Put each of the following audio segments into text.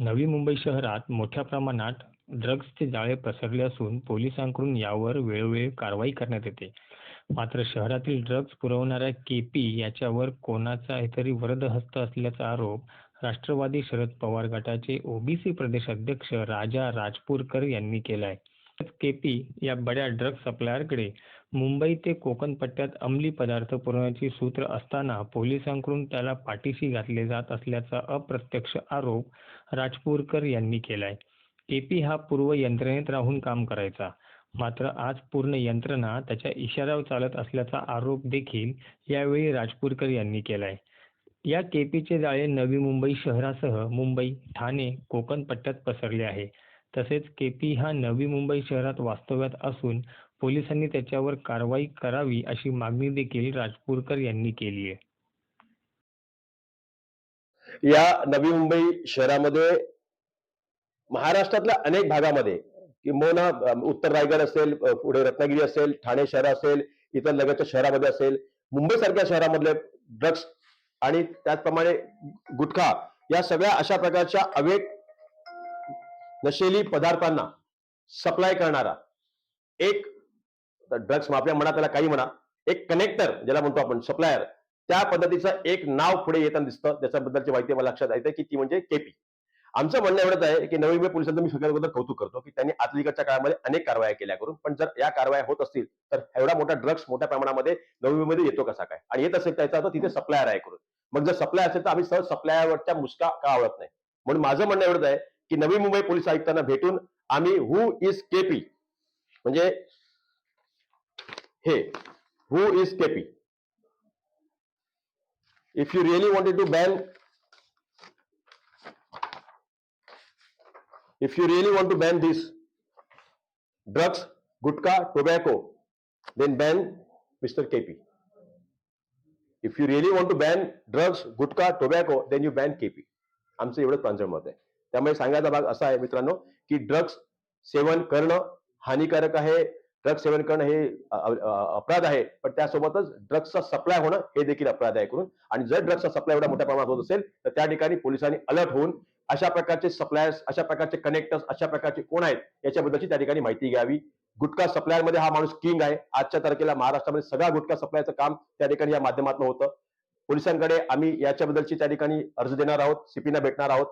नवी मुंबई शहरात मोठ्या प्रमाणात ड्रग्जचे जाळे पसरले असून पोलिसांकडून यावर वेळोवेळी कारवाई करण्यात येते. मात्र शहरातील ड्रग्ज पुरवणाऱ्या केपी याच्यावर कोणाचा तरी वरदहस्त असल्याचा आरोप राष्ट्रवादी शरद पवार गटाचे ओबीसी प्रदेशाध्यक्ष राजा राजपूरकर यांनी केलाय. केपी या बड्या ड्रग सप्लायरकडे मुंबई ते कोकण पट्ट्यात अंमली पदार्थ पुरवण्याची सूत्र असताना पोलिसांकडून त्याला पाठीशी घातले जात असल्याचा अप्रत्यक्ष आरोप राजपूरकर यांनी केलाय. केपी हा पूर्व यंत्रणेत राहून काम करायचा. मात्र आज पूर्ण यंत्रणा त्याच्या इशाऱ्यावर चालत असल्याचा आरोप देखील यावेळी राजपूरकर यांनी केलाय. या केपीचे जाळे नवी मुंबई शहरासह मुंबई, ठाणे, कोकण पट्ट्यात पसरले आहे. तसेच केपी हा नवी मुंबई शहरात वास्तव्यात असून पोलिसांनी त्याच्यावर कारवाई करावी अशी मागणी देखील राजपूरकर यांनी केली आहे. या नवी मुंबई शहरामध्ये महाराष्ट्रातल्या अनेक भागामध्ये किंबहुना उत्तर रायगड असेल पुढे रत्नागिरी असेल ठाणे शहर असेल इतर लगतच्या शहरामध्ये असेल मुंबई सारख्या शहरामधले ड्रग्स आणि त्याचप्रमाणे गुटखा या सगळ्या अशा प्रकारच्या अवैध नशेली पदार्थांना सप्लाय करणारा एक ड्रग्स आपल्या म्हणा त्याला काही म्हणा एक कनेक्टर ज्याला म्हणतो आपण सप्लायर त्या पद्धतीचं एक नाव पुढे येताना दिसतं. त्याच्याबद्दलची माहिती मला लक्षात येते की ती म्हणजे केपी आमचं म्हणणं एवढंच आहे की नवी मुंबई पोलिसांचं मी सगळ्याबद्दल कौतुक करतो की त्यांनी आतलीकडच्या काळामध्ये अनेक कारवाया केल्या करून पण जर या कारवाया होत असतील तर एवढा मोठा ड्रग्स मोठ्या प्रमाणामध्ये नवी मुंबईमध्ये येतो कसा काय? आणि येत असेल त्याचा अर्थ तिथे सप्लायर आहे करून. मग जर सप्लाय असेल तर आम्ही सहज सप्लायरवरच्या मुस्का का आवडत नाही? म्हणून माझं म्हणणं एवढंच आहे कि नवी मुंबई पोलिस आयुक्त भेटून आम्मी who is KP who is KP if you really wanted to ban if you really want to ban this drugs gutka tobacco then ban mister KP if you really want to ban drugs gutka tobacco then you ban KP आमचं एवढंच पांझर मत है त्यामुळे सांगायचा भाग असा आहे मित्रांनो की ड्रग्स सेवन करणं हानिकारक आहे. ड्रग्स सेवन करणं हे अपराध आहे. पण त्यासोबतच ड्रग्सचा सप्लाय होणं हे देखील अपराध आहे करून. आणि जर ड्रग्सचा सप्लाय एवढा मोठ्या प्रमाणात होत असेल तर त्या ठिकाणी पोलिसांनी अलर्ट होऊन अशा प्रकारचे सप्लायर्स अशा प्रकारचे कनेक्टर्स अशा प्रकारचे कोण आहेत याच्याबद्दलची त्या ठिकाणी माहिती घ्यावी. गुटखा सप्लायरमध्ये हा माणूस किंग आहे. आजच्या तारखेला महाराष्ट्रामध्ये सगळा गुटखा सप्लायचं काम त्या ठिकाणी या माध्यमातून होतं. पोलिसांकडे आम्ही याच्याबद्दलची त्या ठिकाणी अर्ज देणार आहोत सीपीना भेटणार आहोत.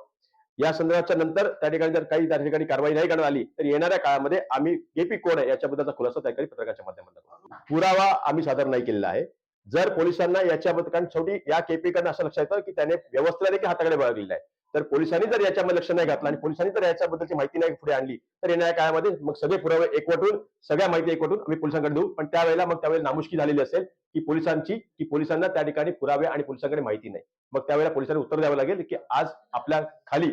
या संदर्भाच्या नंतर त्या ठिकाणी जर काही त्या ठिकाणी कारवाई नाही करण्यात आली तर येणाऱ्या काळामध्ये आम्ही केपी कोण आहे याच्याबद्दलचा खुलासा त्या ठिकाणी पत्रकाच्या माध्यमातून पुरावा आम्ही सादर नाही केलेला आहे. जर पोलिसांना याच्याबद्दल कारण शेवटी या केपीकडनं असं लक्षात येतं की त्याने व्यवस्थेला देखील हाताकडे बाळगलेला आहे. तर पोलिसांनी जर याच्यामध्ये लक्ष नाही घातलं आणि पोलिसांनी जर याच्याबद्दलची माहिती नाही पुढे आणली तर येणाऱ्या काळामध्ये मग सगळे पुरावे एकवटून सगळ्या माहिती एकवटून आम्ही पोलिसांकडे देऊ. पण त्यावेळेला मग त्यावेळेला नामुष्की झालेली असेल की पोलिसांची की पोलिसांना त्या ठिकाणी पुरावे आणि पोलिसांकडे माहिती नाही. मग त्यावेळेला पोलिसांनी उत्तर द्यावं लागेल की आज आपल्या खाली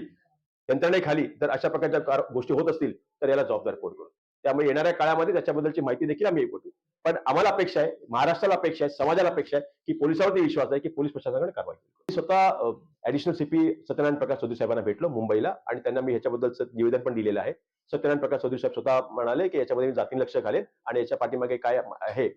यंत्रणेखाली जर अशा प्रकारच्या गोष्टी होत असतील तर याला जबाबदार कोण करू त्यामुळे येणाऱ्या काळामध्ये त्याच्याबद्दलची माहिती देखील आम्ही एकवटू. पण आम्हाला अपेक्षा आहे महाराष्ट्राला अपेक्षा आहे समाजाला अपेक्षा आहे की पोलिसावरती विश्वास आहे की पोलीस प्रशासनाकडे कारवाई मी स्वतः ऍडिशनल सीपी सत्यनारायण प्रकाश चौधरी साहेबांना भेटलो मुंबईला आणि त्यांना मी ह्याच्याबद्दलचं निवेदन पण दिलेलं आहे. सत्यनारायण प्रकाश चौधरी साहेब स्वतः म्हणाले की याच्यामध्ये मी जाती लक्ष घालेन आणि याच्या पाठीमागे काय आहे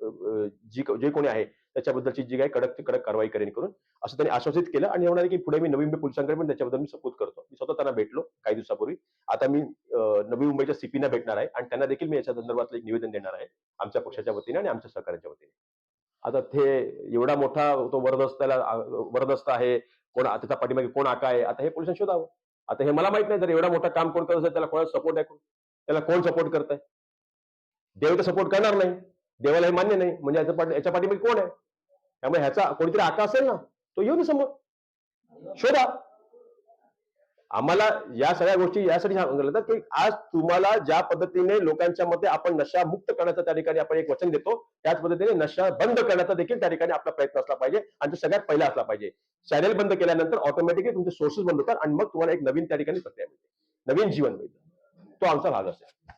जी जे कोणी आहे त्याच्याबद्दलची जी काही कडक ते कडक कारवाई करेन करून असं त्यांनी आश्वासित केलं आणि म्हणाले की पुढे मी नवी मुंबई पोलिसांकडे पण त्याच्याबद्दल मी सपोर्ट करतो. मी स्वतः त्यांना भेटलो काही दिवसापूर्वी. आता मी नवी मुंबईच्या सीपीना भेटणार आहे आणि त्यांना देखील मी याच्या संदर्भातलं एक निवेदन देणार आहे आमच्या पक्षाच्या वतीने आणि आमच्या सहकार्याच्या वतीने. आता ते एवढा मोठा तो वरदस्ताला वरदस्त आहे कोण त्याचा पाठीमागे कोण आका आहे आता हे पोलिसांनी शोधावं. आता हे मला माहीत नाही जर एवढा मोठा काम कोण करत असेल त्याला कोणाला सपोर्ट आहे त्याला कोण सपोर्ट करत आहे देव तर सपोर्ट करणार नाही. देवाला हे मान्य नाही. म्हणजे याच्या पाठी याच्या पाठीमध्ये कोण आहे? त्यामुळे ह्याचा कोणीतरी आका असेल ना तो येऊ ना समोर. शोधा. आम्हाला या सगळ्या गोष्टी यासाठी सांगितलं की आज तुम्हाला ज्या पद्धतीने लोकांच्या मध्ये आपण नशा मुक्त करण्याचं त्या ठिकाणी आपण एक वचन देतो त्याच पद्धतीने नशा बंद करण्याचा देखील त्या ठिकाणी आपला प्रयत्न असला पाहिजे आणि तो सगळ्यात पहिला असला पाहिजे. चॅनेल बंद केल्यानंतर ऑटोमॅटिकली तुमचे सोर्सेस बंद होतात आणि मग तुम्हाला एक नवीन त्या ठिकाणी प्रक्रिया मिळते. नवीन जीवन मिळतं. तो आमचा भाग असेल.